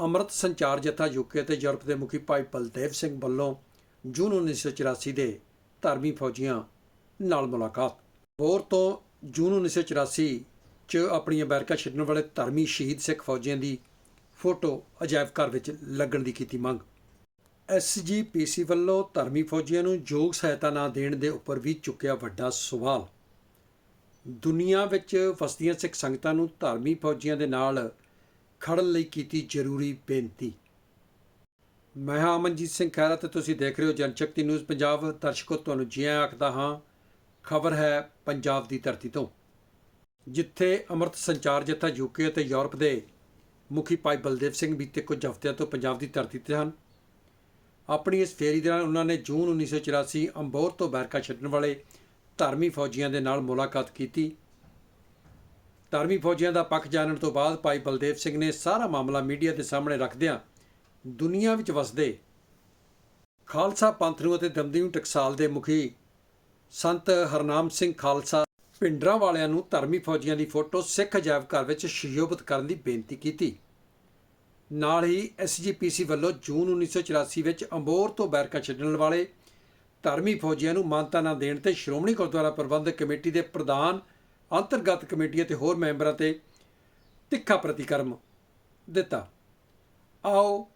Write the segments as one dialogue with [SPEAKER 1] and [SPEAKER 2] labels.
[SPEAKER 1] ਅੰਮ੍ਰਿਤ ਸੰਚਾਰ ਜਥਾ ਯੂਕੇ ਤੇ ਯੂਰਪ ਦੇ ਮੁਖੀ ਭਾਈ ਬਲਦੇਵ ਸਿੰਘ ਵੱਲੋਂ ਜੂਨ 1984 ਦੇ ਧਰਮੀ ਫੌਜੀਆਂ ਨਾਲ ਮੁਲਾਕਾਤ। ਹੋਰ ਤੋਂ ਜੂਨ 1984 ਚ ਆਪਣੀ ਬੈਰਕਾਂ ਛੱਡਣ ਵਾਲੇ ਧਰਮੀ ਸ਼ਹੀਦ ਸਿੱਖ ਫੌਜੀਆਂ ਦੀ ਫੋਟੋ ਅਜਾਇਬ ਘਰ ਵਿੱਚ ਲੱਗਣ ਦੀ ਕੀਤੀ ਮੰਗ। ਐਸਜੀਪੀਸੀ ਵੱਲੋਂ ਧਰਮੀ ਫੌਜੀਆਂ ਨੂੰ ਯੋਗ ਸਹਾਇਤਾ ਨਾ ਦੇਣ ਦੇ ਉੱਪਰ ਵੀ ਚੁੱਕਿਆ ਵੱਡਾ ਸਵਾਲ। ਦੁਨੀਆ ਵਿੱਚ ਫਸਦੀਆਂ ਸਿੱਖ ਸੰਗਤਾਂ ਨੂੰ ਧਰਮੀ ਫੌਜੀਆਂ ਦੇ ਨਾਲ ਖੜਨ ਲਈ ਕੀਤੀ ਜ਼ਰੂਰੀ ਬੇਨਤੀ। ਮੈਂ ਹਾਂ ਅਮਨਜੀਤ ਸਿੰਘ ਖਹਿਰਾ ਤੇ ਤੁਸੀਂ ਦੇਖ ਰਹੇ ਹੋ ਜਨਸ਼ਕਤੀ ਨਿਊਜ਼ ਪੰਜਾਬ। ਦਰਸ਼ਕੋ, ਤੁਹਾਨੂੰ ਜੀ ਆਇਆਂ ਆਖਦਾ ਹਾਂ, ਖਬਰ ਹੈ ਪੰਜਾਬ ਦੀ ਧਰਤੀ ਤੋਂ। ਜਿੱਥੇ ਅੰਮ੍ਰਿਤ ਸੰਚਾਰ ਜਥਾ ਯੂਕੇ ਅਤੇ ਯੂਰਪ ਦੇ ਮੁਖੀ ਭਾਈ ਬਲਦੇਵ ਸਿੰਘ ਬੀਤੇ ਕੁਝ ਹਫ਼ਤਿਆਂ ਤੋਂ ਪੰਜਾਬ ਦੀ ਧਰਤੀ ਤੇ ਹਨ। ਆਪਣੀ ਇਸ ਫੇਰੀ ਦੌਰਾਨ ਉਹਨਾਂ ਨੇ ਜੂਨ 1984 ਅੰਬੋਰ ਤੋਂ ਬੈਰਕਾ ਛੱਡਣ ਵਾਲੇ ਧਰਮੀ ਫੌਜੀਆਂ ਦੇ ਨਾਲ ਮੁਲਾਕਾਤ ਕੀਤੀ। ਧਰਮੀ ਫੌਜੀਆਂ ਦਾ ਪੱਖ ਜਾਣਨ ਤੋਂ ਬਾਅਦ ਭਾਈ ਬਲਦੇਵ ਸਿੰਘ ਨੇ ਸਾਰਾ ਮਾਮਲਾ ਮੀਡੀਆ ਦੇ ਸਾਹਮਣੇ ਰੱਖਦਿਆਂ ਦੁਨੀਆ ਵਿੱਚ ਵਸਦੇ ਖਾਲਸਾ ਪੰਥ ਨੂੰ ਅਤੇ ਦਮਦਮੀ ਟਕਸਾਲ ਦੇ ਮੁਖੀ ਸੰਤ ਹਰਨਾਮ ਸਿੰਘ ਖਾਲਸਾ ਪਿੰਡਰਾਂ ਵਾਲਿਆਂ ਨੂੰ ਧਰਮੀ ਫੌਜੀਆਂ ਦੀ ਫੋਟੋ ਸਿੱਖ ਅਜਾਇਬ ਘਰ ਵਿੱਚ ਸ਼ਿਯੋਬਤ ਕਰਨ ਦੀ ਬੇਨਤੀ ਕੀਤੀ। ਨਾਲ ਹੀ ਐਸਜੀਪੀਸੀ ਵੱਲੋਂ ਜੂਨ 1984 ਵਿੱਚ ਅੰਬੋਰ ਤੋਂ ਬੈਰਕਾ ਛੱਡਣ ਵਾਲੇ ਧਰਮੀ ਫੌਜੀਆਂ ਨੂੰ ਮਾਨਤਾ ਨਾ ਦੇਣ ਤੇ ਸ਼੍ਰੋਮਣੀ ਗੁਰਦੁਆਰਾ ਪ੍ਰਬੰਧਕ ਕਮੇਟੀ ਦੇ ਪ੍ਰਧਾਨ ਅੰਤਰਗਤ ਕਮੇਟੀ ਅਤੇ ਹੋਰ ਮੈਂਬਰਾਂ ਤੇ ਤਿੱਖਾ ਪ੍ਰਤੀਕਰਮ ਦਿੱਤਾ। ਆਓ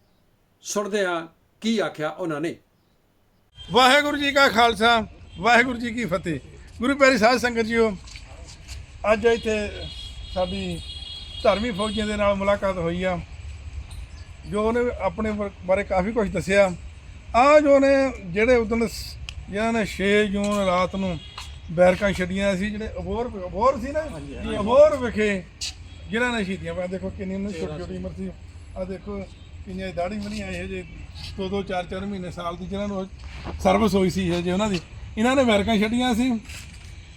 [SPEAKER 1] ਸੁਣਦੇ ਹਾਂ ਕੀ ਆਖਿਆ ਉਹਨਾਂ ਨੇ।
[SPEAKER 2] ਵਾਹਿਗੁਰੂ ਜੀ ਕਾ ਖਾਲਸਾ, ਵਾਹਿਗੁਰੂ ਜੀ ਕੀ ਫਤਿਹ। ਗੁਰੂ ਪਿਆਰੀ ਸਾਧ ਸੰਗਤ ਜੀਓ, ਅੱਜ ਇੱਥੇ ਸਾਡੀ ਧਰਮੀ ਫੌਜੀਆਂ ਦੇ ਨਾਲ ਮੁਲਾਕਾਤ ਹੋਈ ਆ। ਜੋ ਉਹਨੇ ਆਪਣੇ ਬਾਰੇ ਕਾਫੀ ਕੁਝ ਦੱਸਿਆ। ਆ ਜੋ ਨੇ ਜਿਹੜੇ ਉਦੋਂ ਜਿਹਨਾਂ ਨੇ 6 ਜੂਨ ਰਾਤ ਨੂੰ ਬੈਰਕਾਂ ਛੱਡੀਆਂ ਸੀ ਜਿਹੜੇ ਅਬੋਰ ਅਬੋਰ ਸੀ ਨਾ ਜੀ ਅਬੋਰ ਵਿਖੇ ਜਿਨ੍ਹਾਂ ਨੇ ਸ਼ਹੀਦੀਆਂ ਪਾ ਦੇਖੋ ਕਿੰਨੀ ਉਹਨਾਂ ਦੀ ਛੋਟੀ ਛੋਟੀ ਉਮਰ ਸੀ। ਆ ਦੇਖੋ ਕਿੰਨੀਆਂ ਦਾੜੀ ਬਣੀ ਆਏ ਜੇ ਦੋ ਦੋ ਚਾਰ ਚਾਰ ਮਹੀਨੇ ਸਾਲ ਦੀ ਜਿਨ੍ਹਾਂ ਨੂੰ ਸਰਵਿਸ ਹੋਈ ਸੀ ਜੇ ਉਹਨਾਂ ਦੀ। ਇਹਨਾਂ ਨੇ ਬੈਰਕਾਂ ਛੱਡੀਆਂ ਸੀ।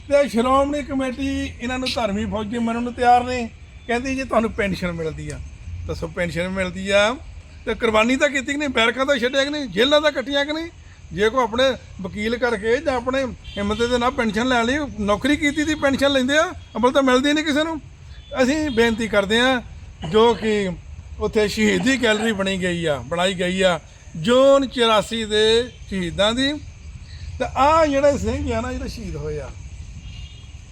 [SPEAKER 2] ਤੇ ਸ਼੍ਰੋਮਣੀ ਕਮੇਟੀ ਇਹਨਾਂ ਨੂੰ ਧਰਮੀ ਫੌਜੀ ਮੰਨਣ ਨੂੰ ਤਿਆਰ ਨੇ। ਕਹਿੰਦੀ ਜੇ ਤੁਹਾਨੂੰ ਪੈਨਸ਼ਨ ਮਿਲਦੀ ਆ। ਦੱਸੋ ਪੈਨਸ਼ਨ ਮਿਲਦੀ ਆ। ਤੇ ਕੁਰਬਾਨੀ ਤਾਂ ਕੀਤੀ ਕਿ ਨਹੀਂ? ਬੈਰਕਾਂ ਤਾਂ ਛੱਡਿਆ ਕਿ ਨਹੀਂ? ਜੇਲ੍ਹਾਂ ਤਾਂ ਕੱਟੀਆਂ ਕਿ ਨਹੀਂ? ਜੇ ਕੋ ਆਪਣੇ ਵਕੀਲ ਕਰਕੇ ਜਾਂ ਆਪਣੇ ਹਿੰਮਤ ਦੇ ਨਾਲ ਪੈਨਸ਼ਨ ਲੈ ਲਈ, ਨੌਕਰੀ ਕੀਤੀ ਦੀ ਪੈਨਸ਼ਨ ਲੈਂਦੇ ਆ, ਅਮਲ ਤਾਂ ਮਿਲਦੀ ਨਹੀਂ ਕਿਸੇ ਨੂੰ। ਅਸੀਂ ਬੇਨਤੀ ਕਰਦੇ ਆ, ਜੋ ਕਿ ਉੱਥੇ ਸ਼ਹੀਦੀ ਗੈਲਰੀ ਬਣੀ ਗਈ ਆ, ਬਣਾਈ ਗਈ ਆ, ਜੂਨ 84 ਦੇ ਸ਼ਹੀਦਾਂ ਦੀ। ਤੇ ਆ ਜਿਹੜੇ ਸਿੰਘ ਆ ਨਾ, ਜਿਹੜੇ ਸ਼ਹੀਦ ਹੋਏ ਆ,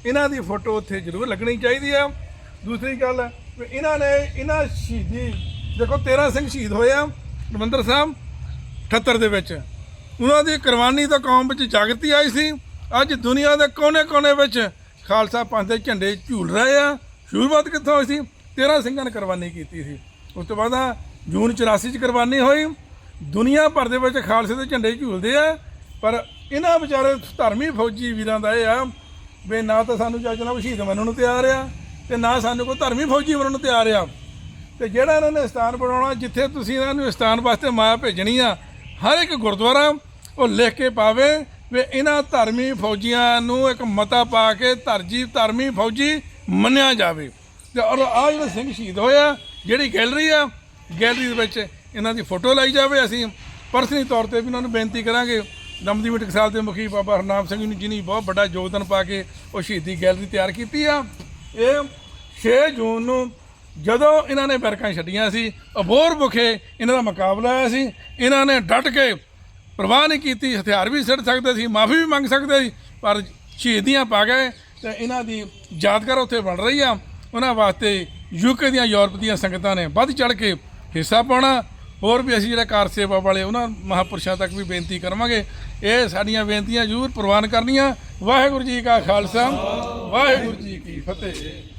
[SPEAKER 2] ਇਹਨਾਂ ਦੀ ਫੋਟੋ ਉੱਥੇ ਜ਼ਰੂਰ ਲੱਗਣੀ ਚਾਹੀਦੀ ਆ। ਦੂਸਰੀ ਗੱਲ, ਵੀ ਇਹਨਾਂ ਨੇ, ਇਹਨਾਂ ਸ਼ਹੀਦੀ, ਦੇਖੋ 13 ਸਿੰਘ ਸ਼ਹੀਦ ਹੋਏ ਆ ਰਮੰਦਰ ਸਾਹਿਬ 78 ਦੇ ਵਿੱਚ। ਉਹਨਾਂ ਦੀ ਕੁਰਬਾਨੀ ਤਾਂ ਕੌਮ ਵਿੱਚ ਜਾਗਤੀ ਆਈ ਸੀ। ਅੱਜ ਦੁਨੀਆ ਦੇ ਕੋਨੇ-ਕੋਨੇ ਵਿੱਚ ਖਾਲਸਾ ਪੰਥ ਦੇ ਝੰਡੇ ਝੂਲ ਰਹੇ ਆ। ਸ਼ੁਰੂਆਤ ਕਿੱਥੋਂ ਹੋਈ ਸੀ? 13 ਸਿੰਘਾਂ ਨੇ ਕੁਰਬਾਨੀ ਕੀਤੀ ਸੀ। ਉਸ ਤੋਂ ਬਾਅਦ ਜੂਨ 84 ਚ ਕੁਰਬਾਨੀ ਹੋਈ। ਦੁਨੀਆ ਭਰ ਦੇ ਵਿੱਚ ਖਾਲਸੇ ਦੇ ਝੰਡੇ ਝੂਲਦੇ ਆ। ਪਰ ਇਹਨਾਂ ਵਿਚਾਰੇ ਧਰਮੀ ਫੌਜੀ ਵੀਰਾਂ ਦਾ ਇਹ ਆ ਵੀ ਨਾ ਤਾਂ ਸਾਨੂੰ ਜੱਜ ਸ਼ਹੀਦ ਮੰਨਣ ਨੂੰ ਤਿਆਰ ਆ ਤੇ ਨਾ ਸਾਨੂੰ ਕੋਈ ਧਰਮੀ ਫੌਜੀ ਮੰਨਣ ਨੂੰ ਤਿਆਰ ਆ। ਤੇ ਜਿਹੜਾ ਇਹਨਾਂ ਨੇ ਸਥਾਨ ਬਣਾਉਣਾ, ਜਿੱਥੇ ਤੁਸੀਂ ਇਹਨਾਂ ਨੂੰ ਸਥਾਨ ਵਾਸਤੇ ਮਾਇਆ ਭੇਜਣੀ ਆ ਹਰ ਇੱਕ ਗੁਰਦੁਆਰਾ ਉਹ ਲਿਖ ਕੇ ਪਾਵੇ ਵੀ ਇਹਨਾਂ ਧਰਮੀ ਫੌਜੀਆਂ ਨੂੰ ਇੱਕ ਮਤਾ ਪਾ ਕੇ ਧਰਜੀ ਧਰਮੀ ਫੌਜੀ ਮੰਨਿਆ ਜਾਵੇ। ਤੇ ਔਰ ਆ ਜਿਹੜੇ ਸਿੰਘ ਸ਼ਹੀਦ ਹੋਇਆ, ਜਿਹੜੀ ਗੈਲਰੀ ਆ, ਗੈਲਰੀ ਦੇ ਵਿੱਚ ਇਹਨਾਂ ਦੀ ਫੋਟੋ ਲਾਈ ਜਾਵੇ ਅਸੀਂ। ਪਰਸਨਲੀ ਤੌਰ ਤੇ ਵੀ ਉਹਨਾਂ ਨੂੰ ਬੇਨਤੀ ਕਰਾਂਗੇ। ਦਮਦਮੀ ਟਕਸਾਲ ਦੇ ਮੁਖੀ ਬਾਬਾ ਹਰਨਾਮ ਸਿੰਘ ਨੂੰ ਜਿਨੀ ਬਹੁਤ ਵੱਡਾ ਯੋਗਦਾਨ ਪਾ ਕੇ ਉਹ ਸ਼ਹੀਦੀ ਗੈਲਰੀ ਤਿਆਰ ਕੀਤੀ ਆ। ਇਹ 6 ਜੂਨ ਨੂੰ ਜਦੋਂ ਇਹਨਾਂ ਨੇ ਬੈਰਕਾਂ ਛੱਡੀਆਂ ਸੀ ਅਬੋਰ ਬੁਖੇ ਇਹਨਾਂ ਦਾ ਮੁਕਾਬਲਾ ਆਇਆ ਸੀ। ਇਹਨਾਂ ਨੇ ਡਟ ਕੇ ਪ੍ਰਵਾਹ ਨਹੀਂ ਕੀਤੀ, ਹਥਿਆਰ ਵੀ ਸਿੱਟ ਸਕਦੇ ਸੀ, ਮਾਫੀ ਵੀ ਮੰਗ ਸਕਦੇ ਸੀ, ਪਰ ਸ਼ਹੀਦੀਆਂ ਪਾ ਗਏ ਤੇ ਇਹਨਾਂ ਦੀ ਯਾਦਗਾਰ ਉੱਥੇ ਬਣ ਰਹੀ ਆ। ਉਹਨਾਂ ਵਾਸਤੇ ਯੂਕੇ ਦੀਆਂ, ਯੂਰਪ ਦੀਆਂ ਸੰਗਤਾਂ ਨੇ ਵੱਧ ਚੜ ਕੇ ਹਿੱਸਾ ਪਾਉਣਾ। ਹੋਰ ਵੀ ਅਸੀਂ ਜਿਹੜਾ ਕਾਰ ਸੇਵਾ ਵਾਲੇ, ਉਹਨਾਂ ਮਹਾਪੁਰਸ਼ਾਂ ਤੱਕ ਵੀ ਬੇਨਤੀ ਕਰਾਂਗੇ ਇਹ ਸਾਡੀਆਂ ਬੇਨਤੀਆਂ ਜ਼ਰੂਰ ਪ੍ਰਵਾਨ ਕਰਨੀਆਂ। ਵਾਹਿਗੁਰੂ ਜੀ ਕਾ ਖਾਲਸਾ, ਵਾਹਿਗੁਰੂ ਜੀ ਕੀ ਫਤਿਹ।